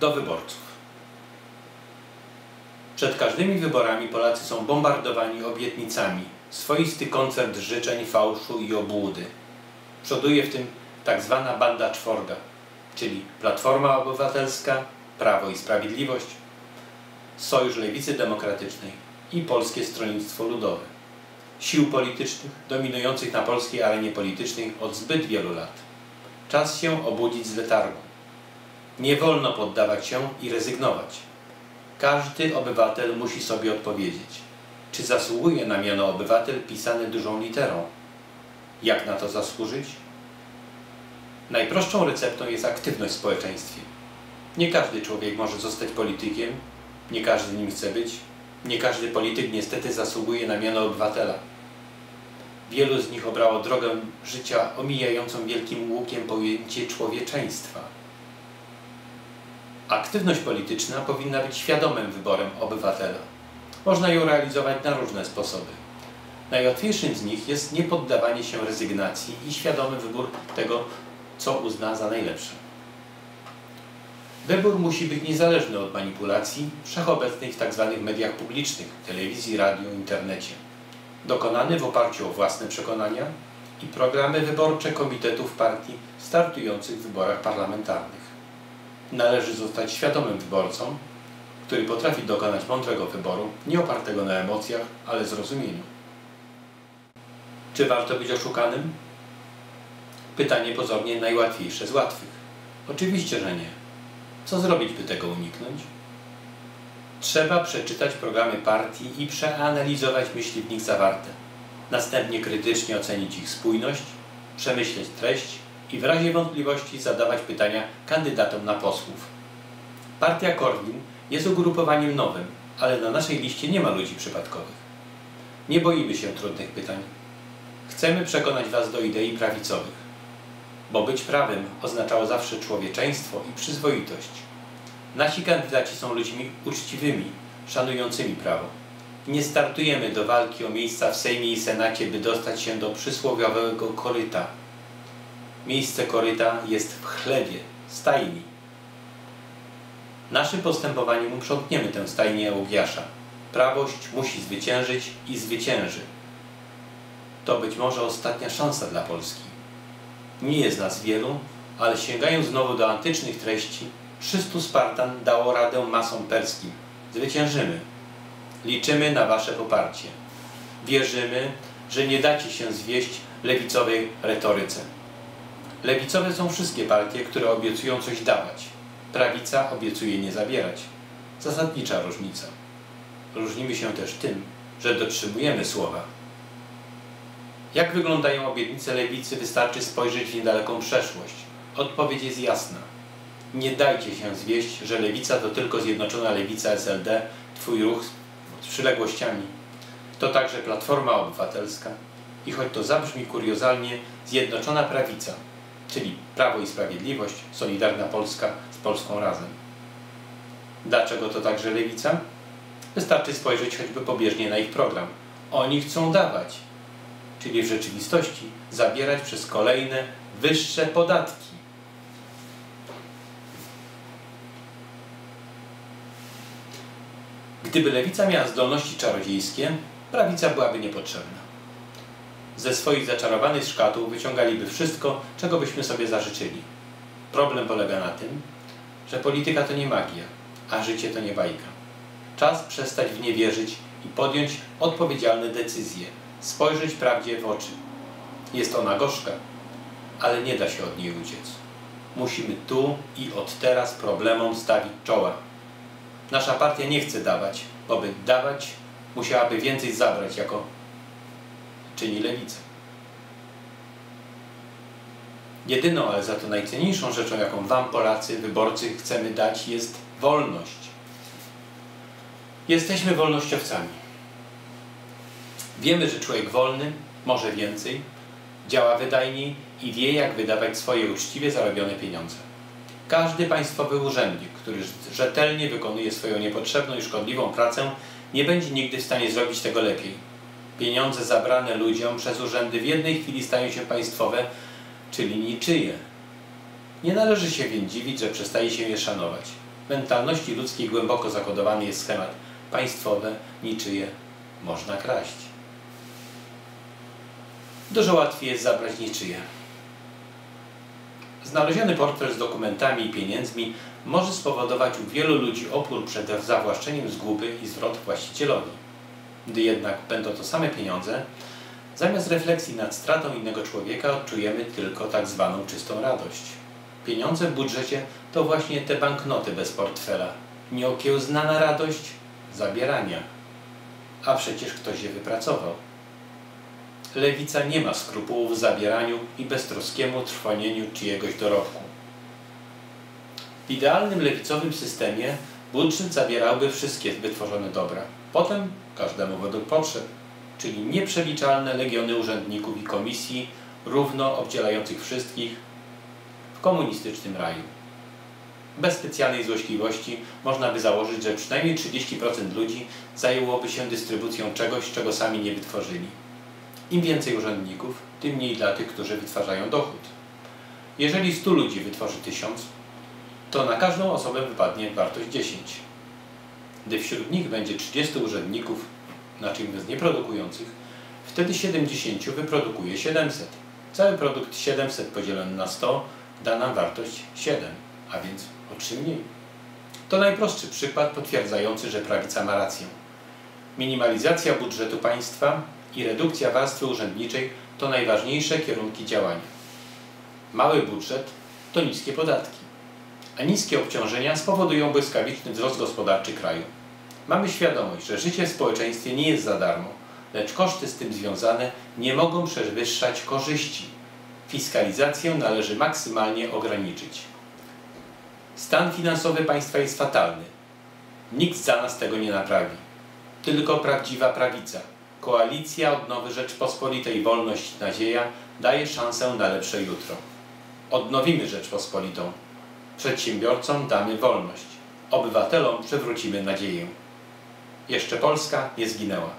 do wyborców. Przed każdymi wyborami Polacy są bombardowani obietnicami, swoisty koncert życzeń, fałszu i obłudy. Przoduje w tym tak zwana banda czworga, czyli Platforma Obywatelska, Prawo i Sprawiedliwość, Sojusz Lewicy Demokratycznej i Polskie Stronnictwo Ludowe. Sił politycznych dominujących na polskiej arenie politycznej od zbyt wielu lat. Czas się obudzić z letargu. Nie wolno poddawać się i rezygnować. Każdy obywatel musi sobie odpowiedzieć, czy zasługuje na miano obywatel pisane dużą literą. Jak na to zasłużyć? Najprostszą receptą jest aktywność w społeczeństwie. Nie każdy człowiek może zostać politykiem, nie każdy nim chce być, nie każdy polityk niestety zasługuje na miano obywatela. Wielu z nich obrało drogę życia omijającą wielkim łukiem pojęcie człowieczeństwa. Aktywność polityczna powinna być świadomym wyborem obywatela. Można ją realizować na różne sposoby. Najłatwiejszym z nich jest niepoddawanie się rezygnacji i świadomy wybór tego, co uzna za najlepsze. Wybór musi być niezależny od manipulacji wszechobecnych w tzw. mediach publicznych, telewizji, radiu, internecie. Dokonany w oparciu o własne przekonania i programy wyborcze komitetów partii startujących w wyborach parlamentarnych. Należy zostać świadomym wyborcą, który potrafi dokonać mądrego wyboru, nie opartego na emocjach, ale zrozumieniu. Czy warto być oszukanym? Pytanie pozornie najłatwiejsze z łatwych. Oczywiście, że nie. Co zrobić, by tego uniknąć? Trzeba przeczytać programy partii i przeanalizować myśli w nich zawarte. Następnie krytycznie ocenić ich spójność, przemyśleć treść i w razie wątpliwości zadawać pytania kandydatom na posłów. Partia Korwin jest ugrupowaniem nowym, ale na naszej liście nie ma ludzi przypadkowych. Nie boimy się trudnych pytań. Chcemy przekonać Was do idei prawicowych bo być prawym oznaczało zawsze człowieczeństwo i przyzwoitość. Nasi kandydaci są ludźmi uczciwymi, szanującymi prawo. Nie startujemy do walki o miejsca w Sejmie i Senacie, by dostać się do przysłowiowego koryta. Miejsce koryta jest w chlebie, stajni. Naszym postępowaniem uprzątniemy tę stajnię Ługiasza. Prawość musi zwyciężyć i zwycięży. To być może ostatnia szansa dla Polski. Nie jest nas wielu, ale sięgając znowu do antycznych treści, 300 Spartan dało radę masom perskim. Zwyciężymy. Liczymy na Wasze poparcie. Wierzymy, że nie dacie się zwieść lewicowej retoryce. Lewicowe są wszystkie partie, które obiecują coś dawać. Prawica obiecuje nie zabierać. Zasadnicza różnica. Różnimy się też tym, że dotrzymujemy słowa. Jak wyglądają obietnice lewicy, wystarczy spojrzeć w niedaleką przeszłość. Odpowiedź jest jasna. Nie dajcie się zwieść, że lewica to tylko Zjednoczona Lewica SLD, twój ruch z przyległościami. To także Platforma Obywatelska i choć to zabrzmi kuriozalnie, Zjednoczona Prawica, czyli Prawo i Sprawiedliwość, Solidarna Polska z Polską Razem. Dlaczego to także lewica? Wystarczy spojrzeć choćby pobieżnie na ich program. Oni chcą dawać, czyli w rzeczywistości zabierać przez kolejne wyższe podatki. Gdyby lewica miała zdolności czarodziejskie, prawica byłaby niepotrzebna. Ze swoich zaczarowanych szkatuł wyciągaliby wszystko, czego byśmy sobie zażyczyli. Problem polega na tym, że polityka to nie magia, a życie to nie bajka. Czas przestać w nie wierzyć i podjąć odpowiedzialne decyzje, spojrzeć prawdzie w oczy. Jest ona gorzka, ale nie da się od niej uciec. Musimy tu i od teraz problemom stawić czoła. Nasza partia nie chce dawać, bo by dawać musiałaby więcej zabrać, jako czyni lewica. Jedyną, ale za to najcenniejszą rzeczą, jaką Wam, Polacy, wyborcy, chcemy dać, jest wolność. Jesteśmy wolnościowcami. Wiemy, że człowiek wolny może więcej, działa wydajniej i wie, jak wydawać swoje uczciwie zarobione pieniądze. Każdy państwowy urzędnik, który rzetelnie wykonuje swoją niepotrzebną i szkodliwą pracę, nie będzie nigdy w stanie zrobić tego lepiej. Pieniądze zabrane ludziom przez urzędy w jednej chwili stają się państwowe, czyli niczyje. Nie należy się więc dziwić, że przestaje się je szanować. mentalności ludzkiej głęboko zakodowany jest schemat państwowe, niczyje, można kraść. Dużo łatwiej jest zabrać niczyje. Znaleziony portfel z dokumentami i pieniędzmi może spowodować u wielu ludzi opór przed zawłaszczeniem zguby i zwrot właścicielowi. Gdy jednak będą to same pieniądze, zamiast refleksji nad stratą innego człowieka odczujemy tylko tak zwaną czystą radość. Pieniądze w budżecie to właśnie te banknoty bez portfela. Nieokiełznana radość zabierania. A przecież ktoś je wypracował. Lewica nie ma skrupułów w zabieraniu i beztroskiemu trwonieniu czyjegoś dorobku. W idealnym lewicowym systemie budżet zabierałby wszystkie wytworzone dobra. Potem każdemu według potrzeb, czyli nieprzeliczalne legiony urzędników i komisji równo obdzielających wszystkich w komunistycznym raju. Bez specjalnej złośliwości można by założyć, że przynajmniej 30% ludzi zajęłoby się dystrybucją czegoś, czego sami nie wytworzyli. Im więcej urzędników, tym mniej dla tych, którzy wytwarzają dochód. Jeżeli 100 ludzi wytworzy 1000, to na każdą osobę wypadnie wartość 10. Gdy wśród nich będzie 30 urzędników, naczyń nieprodukujących, wtedy 70 wyprodukuje 700. Cały produkt 700 podzielony na 100 da nam wartość 7, a więc o 3 mniej. To najprostszy przykład potwierdzający, że prawica ma rację. Minimalizacja budżetu państwa i redukcja warstwy urzędniczej to najważniejsze kierunki działania. Mały budżet to niskie podatki, a niskie obciążenia spowodują błyskawiczny wzrost gospodarczy kraju. Mamy świadomość, że życie w społeczeństwie nie jest za darmo, lecz koszty z tym związane nie mogą przewyższać korzyści. Fiskalizację należy maksymalnie ograniczyć. Stan finansowy państwa jest fatalny. Nikt za nas tego nie naprawi. Tylko prawdziwa prawica, koalicja odnowy Rzeczpospolitej Wolność Nadzieja daje szansę na lepsze jutro. Odnowimy Rzeczpospolitą. Przedsiębiorcom damy wolność. Obywatelom przywrócimy nadzieję. Jeszcze Polska nie zginęła.